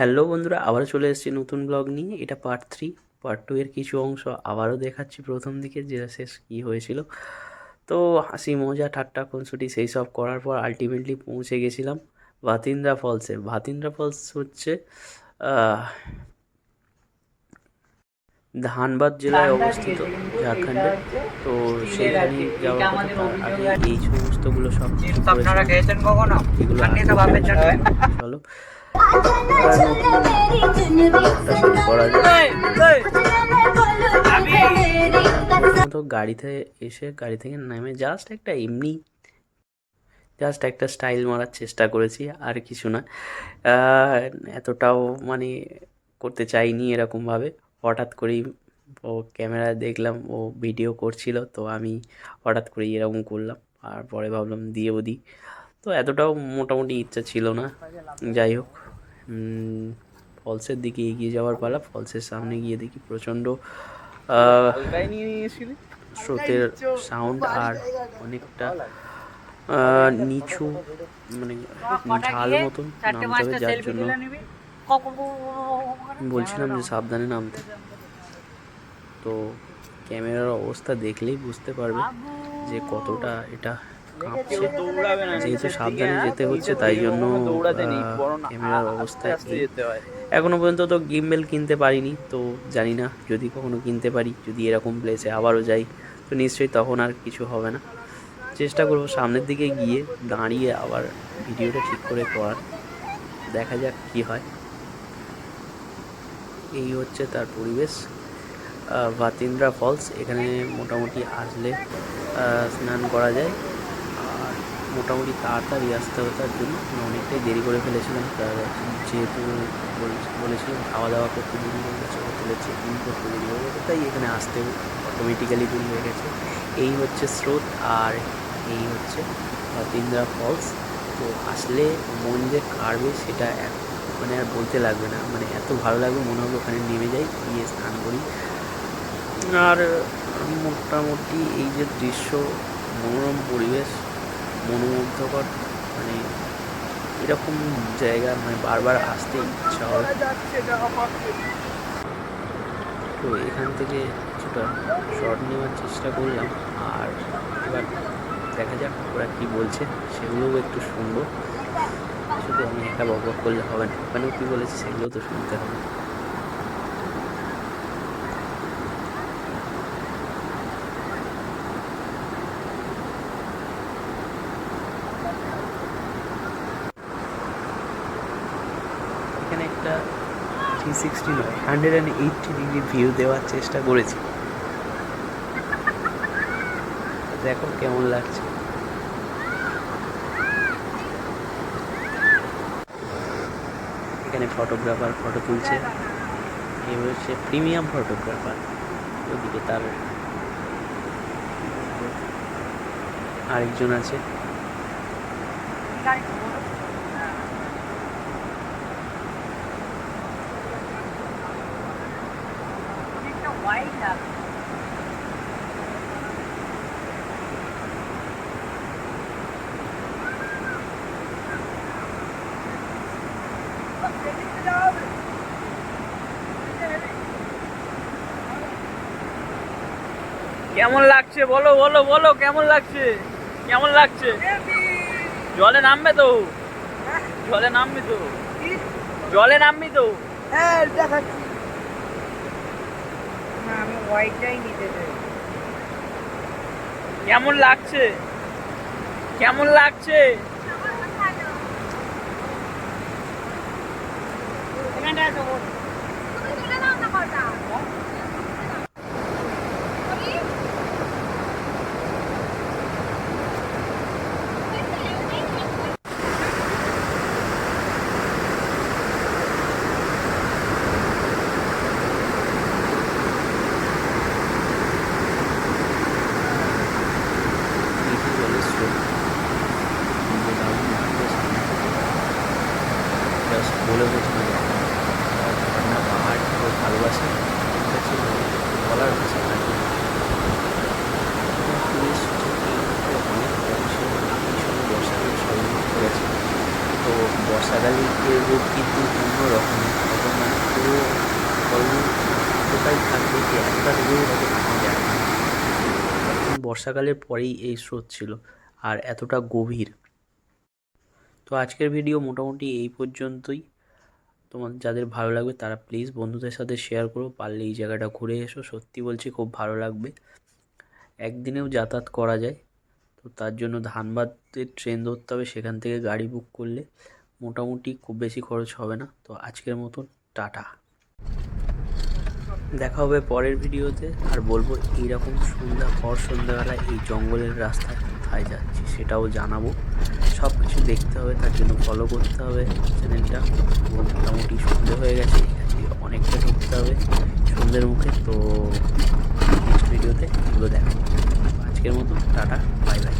Hello বন্ধুরা আবারও চলে এসেছি নতুন ব্লগ নিয়ে। এটা পার্ট থ্রি পার্ট টু এর কিছু অংশ আবারও দেখাচ্ছি প্রথম দিকে যে শেষ কী হয়েছিল। তো হাসি মজা ঠাট্টা খুনসুটি সেই সব করার পর আলটিমেটলি পৌঁছে গেছিলাম ভাতিন্দ্রা ফলসে। ভাতিন্দ্রা ফলস হচ্ছে ধানবাদ জেলায় অবস্থিত ঝাড়খণ্ডে। তো সেখানে যাওয়ার এই সমস্তগুলো সব কিছু আপনারা করেছিলাম। চলো। তো গাড়িতে এসে, গাড়ি থেকে নেমে জাস্ট একটা এমনি জাস্ট একটা স্টাইল মারার চেষ্টা করেছি, আর কিছু না। এতটাও মানে করতে চাইনি এরকমভাবে হঠাৎ করেই ও ক্যামেরা দেখলাম, ও ভিডিও করছিল, তো আমি হঠাৎ করেই এরকম করলাম। আর পরে ভাবলাম দিয়েও দিই। তো এতটাও মোটামুটি ইচ্ছা ছিল না। যাই হোক। ফলসের দিকে এগিয়ে যাওয়ার পালা ফলসের সামনে গিয়ে দেখি প্রচণ্ড স্রোতের সাউন্ড আর অনেকটা নিচু মানে ঝাল মতন নামতে হবে যার জন্য বলছিলাম যে সাবধানে নামতে তো ক্যামেরার অবস্থা দেখলেই বুঝতে পারবে যে কতটা এটা কাঁপছে। যেহেতু সাবধানে যেতে হচ্ছে তাই জন্য ক্যামেরার অবস্থা এই। এখনও পর্যন্ত তো গিম্বেল কিনতে পারিনি তো জানি না যদি কখনো কিনতে পারি যদি এরকম প্লেসে আবারও যাই তো নিশ্চয়ই তখন আর কিছু হবে না। চেষ্টা করব সামনের দিকে গিয়ে দাঁড়িয়ে আবার ভিডিওটা ঠিক করে করার। দেখা যাক কি হয়। এই হচ্ছে তার পরিবেশ। ভাতিন্দ্রা ফলস এখানে মোটামুটি আসলে স্নান করা যায়। মোটামুটি তাড়াতাড়ি আসতে হবে তার জন্য। আমি অনেকটাই দেরি করে ফেলেছিলাম যেহেতু বল- বলেছিলাম খাওয়া দাওয়া করতে দেরি হয়ে গেছে হোটেলে চেক ইন করতে দেরি হয়ে গেছে, তাই এখানে আসতে অটোমেটিক্যালি দেরি হয়ে গেছে। এই হচ্ছে স্রোত আর এই হচ্ছে ভাতিন্দ্রা ফলস তো আসলে মন যে কাড়বে সেটা এক- মানে আর বলতে লাগবে না। মানে এত ভালো লাগবে, মনে হবে ওখানে নেমে যাই, গিয়ে স্নান করি। আর মোটামুটি এই যে দৃশ্য, মনোরম পরিবেশ মনোমুগ্ধকর মানে এরকম জায়গা মানে বারবার আসতে ইচ্ছা হয়। তো এখান থেকে কিছুটা শর্ট নেওয়ার চেষ্টা করলাম, আর এবার দেখা যাক ওরা কী বলছে, সেগুলোও একটু শুনব। শুধু আমি একা বকবক করলে হবে না। ওখানেও কী বলেছে সেগুলো তো শুনতে হবে এখানে একটা থ্রি সিক্সটি নয় hundred and eighty degree view দেওয়ার চেষ্টা করেছি। দেখো কেমন লাগছে। এখানে ফটোগ্রাফার ফটো তুলছে। এ হচ্ছে প্রিমিয়াম ফটোগ্রাফার ওদিকে তার আরেকজন আছে। কেমন লাগছে? বলো বলো বলো, কেমন লাগছে? কেমন লাগছে? জলে নামবে তো। জলে নামবি তো। জলে নামবি তো। হ্যাঁ দেখাচ্ছি। হোয়াইটটাই নিতে চাই। কেমন লাগছে? কেমন লাগছে? এখানটা আছে ওর। দেখি জলের স্রোত যে দারুণ লাগছে সামনে থেকে জাস্ট বলে বোঝানো যায় না। আর ঝর্ণা পাহাড় কেউ ভালোবাসে ঠিক আছে বলার ভাষা না কি টুরিস্ট অনেক কম ছিল এই সময় বর্ষাকাল সবাই করেছে তো বর্ষাকালে একটু রূপ কিন্তু থাকবে যে একটা বর্ষাকালের পরেই এই স্রোত ছিল আর এতটা গভীর। তো আজকের ভিডিও মোটামুটি এই পর্যন্তই। তোমার যাদের ভালো লাগবে তারা প্লিজ বন্ধুদের সাথে শেয়ার করো। পারলে এই জায়গাটা ঘুরে এসো। সত্যি বলছি খুব ভালো লাগবে। একদিনেও যাতায়াত করা যায়। তো তার জন্য ধানবাদের ট্রেন ধরতে হবে। সেখান থেকে গাড়ি বুক করলে। মোটামুটি খুব বেশি খরচ হবে না। তো আজকের মতন টাটা। দেখা হবে পরের ভিডিওতে। আর বলব, এইরকম সন্ধ্যা পর সন্ধ্যাবেলা এই জঙ্গলের রাস্তায় কোথায় যাচ্ছি সেটাও জানাব। সব কিছু দেখতে হবে, তার জন্য ফলো করতে হবে চ্যানেলটা মোটামুটি সন্ধে হয়ে গেছে অনেকটা ঢুকতে হবে সন্ধ্যের মুখে। তো নেক্সট ভিডিওতে এগুলো দেখো আজকের মতো টাটা বাই বাই